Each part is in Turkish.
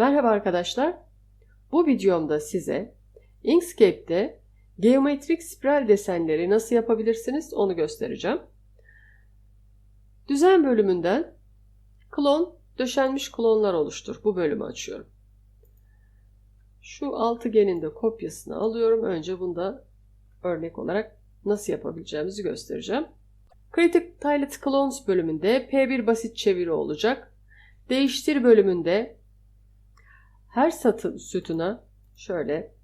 Merhaba arkadaşlar. Bu videomda size Inkscape'de geometrik spiral desenleri nasıl yapabilirsiniz onu göstereceğim. Düzen bölümünden klon, döşenmiş klonlar oluştur. Bu bölümü açıyorum. Şu altıgenin de kopyasını alıyorum. Önce bunda örnek olarak nasıl yapabileceğimizi göstereceğim. Creative Tilet Clones bölümünde P1 basit çeviri olacak. Değiştir bölümünde her satır sütuna şöyle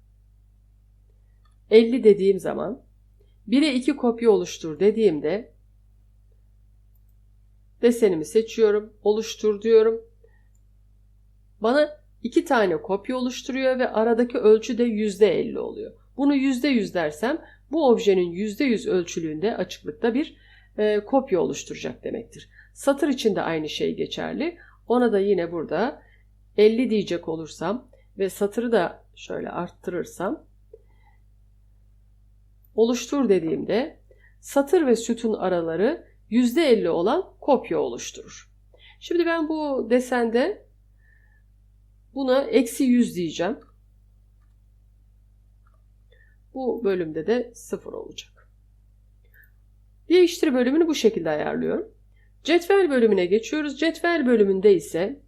50 dediğim zaman 1'e 2 kopya oluştur dediğimde desenimi seçiyorum, oluştur diyorum. Bana iki tane kopya oluşturuyor ve aradaki ölçü de %50 oluyor. Bunu %100 dersem bu objenin %100 ölçülüğünde açıklıkta bir e, kopya oluşturacak demektir. Satır için de aynı şey geçerli. Ona da yine burada 50 diyecek olursam ve satırı da şöyle arttırırsam oluştur dediğimde satır ve sütun araları %50 olan kopya oluşturur. Şimdi ben bu desende buna eksi 100 diyeceğim. Bu bölümde de 0 olacak. Değiştir bölümünü bu şekilde ayarlıyorum. Cetvel bölümüne geçiyoruz. Cetvel bölümünde ise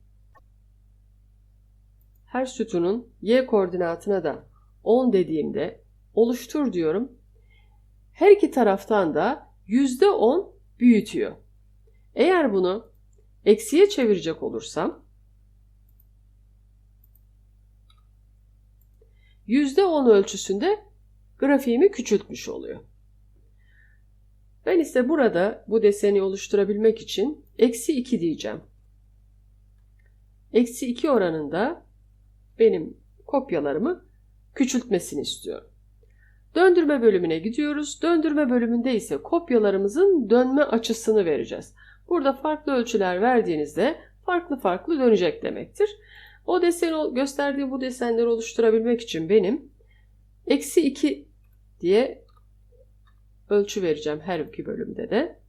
her sütunun y koordinatına da 10 dediğimde oluştur diyorum. Her iki taraftan da %10 büyütüyor. Eğer bunu eksiye çevirecek olursam %10 ölçüsünde grafiğimi küçültmüş oluyor. Ben ise burada bu deseni oluşturabilmek için eksi 2 diyeceğim. Eksi 2 oranında benim kopyalarımı küçültmesini istiyorum. Döndürme bölümüne gidiyoruz. Döndürme bölümünde ise kopyalarımızın dönme açısını vereceğiz. Burada farklı ölçüler verdiğinizde farklı farklı dönecek demektir. O desen gösterdiği bu desenleri oluşturabilmek için benim eksi 2 diye ölçü vereceğim her iki bölümde de.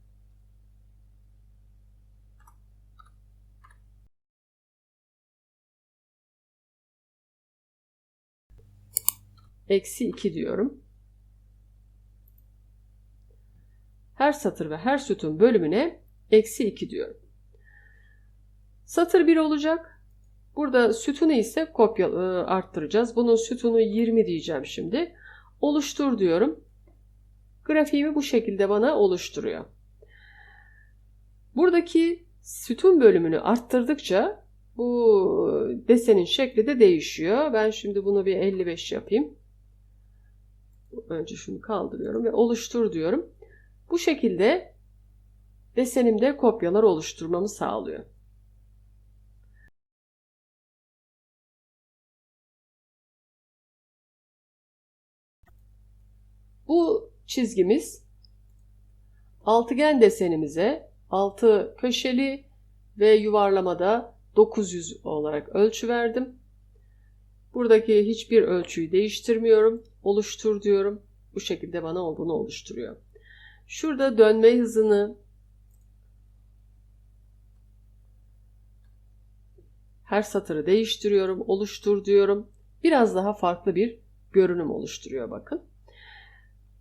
Eksi 2 diyorum. Her satır ve her sütun bölümüne eksi 2 diyorum. Satır 1 olacak. Burada sütunu ise kopya e, arttıracağız. Bunun sütunu 20 diyeceğim şimdi. Oluştur diyorum. Grafiğimi bu şekilde bana oluşturuyor. Buradaki sütun bölümünü arttırdıkça bu desenin şekli de değişiyor. Ben şimdi bunu bir 55 yapayım. Önce şunu kaldırıyorum ve oluştur diyorum. Bu şekilde desenimde kopyalar oluşturmamı sağlıyor. Bu çizgimiz altıgen desenimize 6 köşeli ve yuvarlamada 900 olarak ölçü verdim. Buradaki hiçbir ölçüyü değiştirmiyorum. Oluştur diyorum. Bu şekilde bana bunu oluşturuyor. Şurada dönme hızını her satırı değiştiriyorum. Oluştur diyorum. Biraz daha farklı bir görünüm oluşturuyor bakın.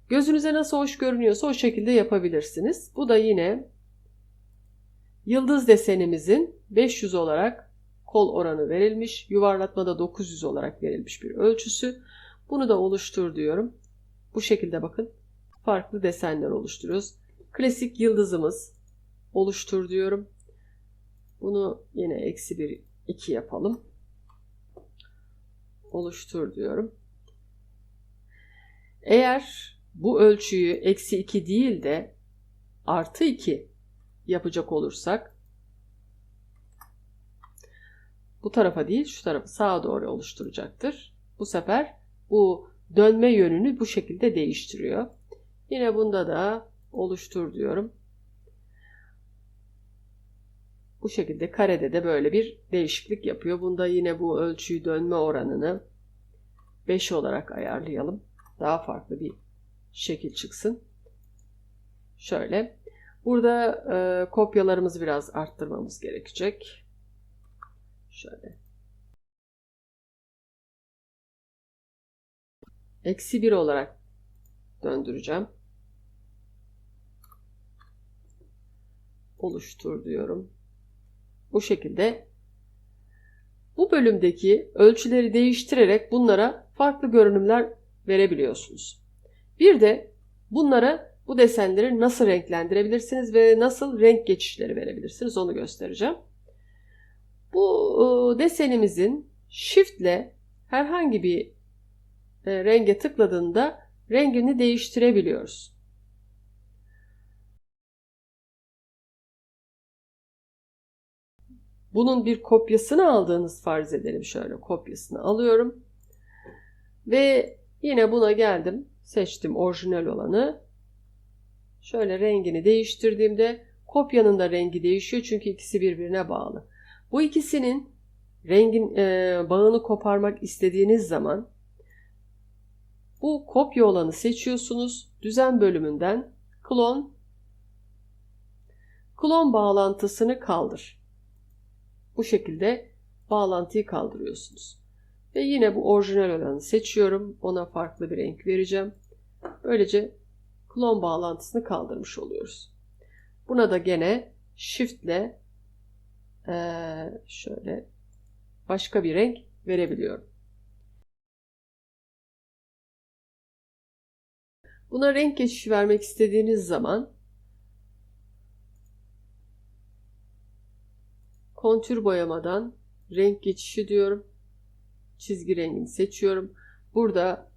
Gözünüze nasıl hoş görünüyorsa o şekilde yapabilirsiniz. Bu da yine yıldız desenimizin 500 olarak kol oranı verilmiş. Yuvarlatmada 900 olarak verilmiş bir ölçüsü. Bunu da oluştur diyorum. Bu şekilde bakın farklı desenler oluşturuyoruz. Klasik yıldızımız oluştur diyorum. Bunu yine eksi bir 2 yapalım. Oluştur diyorum. Eğer bu ölçüyü eksi 2 değil de artı 2 yapacak olursak bu tarafa değil şu tarafı sağa doğru oluşturacaktır. Bu sefer bu dönme yönünü bu şekilde değiştiriyor. Yine bunda da oluştur diyorum. Bu şekilde karede de böyle bir değişiklik yapıyor. Bunda yine bu ölçüyü dönme oranını 5 olarak ayarlayalım. Daha farklı bir şekil çıksın. Şöyle. Burada e, kopyalarımızı biraz arttırmamız gerekecek. Şöyle. Eksi 1 olarak döndüreceğim. Oluştur diyorum. Bu şekilde bu bölümdeki ölçüleri değiştirerek bunlara farklı görünümler verebiliyorsunuz. Bir de bunlara bu desenleri nasıl renklendirebilirsiniz ve nasıl renk geçişleri verebilirsiniz onu göstereceğim. Bu desenimizin Shift ile herhangi bir e, renge tıkladığında rengini değiştirebiliyoruz. Bunun bir kopyasını aldığınız farz edelim. Şöyle kopyasını alıyorum. Ve yine buna geldim. Seçtim orijinal olanı. Şöyle rengini değiştirdiğimde kopyanın da rengi değişiyor çünkü ikisi birbirine bağlı. Bu ikisinin rengin e, bağını koparmak istediğiniz zaman bu kopya olanı seçiyorsunuz. Düzen bölümünden klon klon bağlantısını kaldır. Bu şekilde bağlantıyı kaldırıyorsunuz. Ve yine bu orijinal olanı seçiyorum. Ona farklı bir renk vereceğim. Böylece klon bağlantısını kaldırmış oluyoruz. Buna da gene shift ile şöyle başka bir renk verebiliyorum. Buna renk geçişi vermek istediğiniz zaman kontür boyamadan renk geçişi diyorum. Çizgi rengini seçiyorum. Burada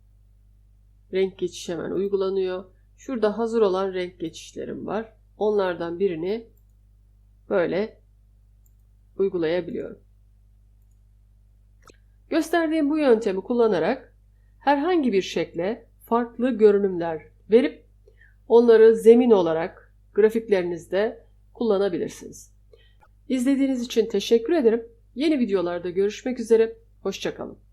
renk geçişi hemen uygulanıyor. Şurada hazır olan renk geçişlerim var. Onlardan birini böyle uygulayabiliyorum. Gösterdiğim bu yöntemi kullanarak herhangi bir şekle farklı görünümler verip onları zemin olarak grafiklerinizde kullanabilirsiniz. İzlediğiniz için teşekkür ederim. Yeni videolarda görüşmek üzere. Hoşçakalın.